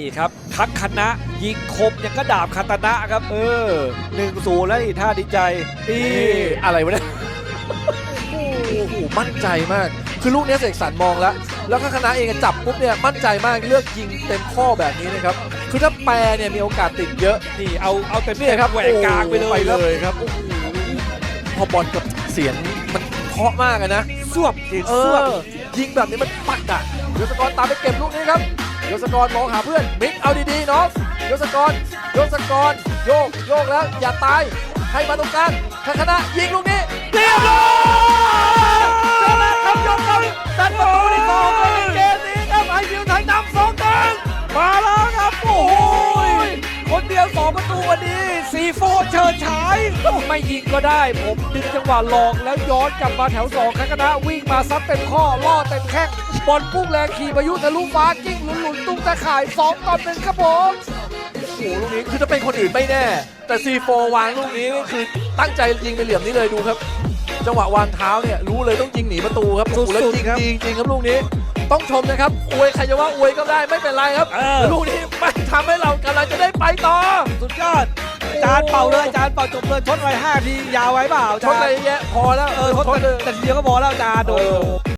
นี่ครับทั้งคณะยิงคมยังก็ดาบคาตานะครับ เออหนึ่งศูนย์แล้วนี่ท่าดีใจนี่นี่อะไรวะเนี่ยโอ้โหมั่นใจมาก คือลูกเนี้ยเสกสรรมองแล้ว แล้วก็คณะเองอะจับปุ๊บเนี่ยมั่นใจมากเลือกยิงเต็มข้อแบบนี้นะครับ คือถ้าแปรเนี่ยมีโอกาสติดเยอะนี่เอาเอาเต็มเนี่ยครับแหวกกลางไปเลยไปครับเลยครับโอ้โหพอบอลกับเสียงมันเพราะมากอะนะ สวบเห็นเอสวบอยิงแบบนี้มันปักอะยศกรตามไปเก็บลูกนี้ครับยศกรมองหาเพื่อนมิกเอาดีๆน้องยศกรยศกรโยกโยกแล้วอย่าตายให้มาตรงกลางทางคณะยิงลูกนี้เรียบร้อยชนะครับยกครับดันประตูที่สองเลยในเกมนี้ครับไอวิวไทยนำสองหนึ่งมาแล้วครับโอ้โห ซีโฟเชิญฉายไม่ยิงก็ได้ ผมดึงจังหวะหลอกแล้วย้อนกลับมาแถวสองคณะวิ่งมาซัดเต็มข้อล่อเต็มแข้งบอลพุ่งแรงขี่พายุทะลุฟ้ากิ้งหลุนๆตุ้งตะข่ายสองต่อหนึ่งครับผมโอ้โหลูกนี้คือถ้าเป็นคนอื่นไม่แน่ แต่ C4 วางลูกนี้นี่คือตั้งใจยิงไปเหลี่ยมนี้เลยดูครับ จังหวะวางเท้าเนี่ยรู้เลยต้องยิงหนีประตูครับโอ้โหแล้วยิงดีจริงครับลูกนี้ ต้องชมนะครับอวยใครจะว่าอวยก็ได้ไม่เป็นไรครับเออลูกนี้มันทำให้เรากำลังจะได้ไปต่อสุดยอด จานเป่าเลยจานเป่าจบเลยทดไว้ห้าทียาวไว้เปล่าชนอะไรเยอะแยะพอแล้วเออทดชนเลยแต่ทีเดียวก็พอแล้วจานโดน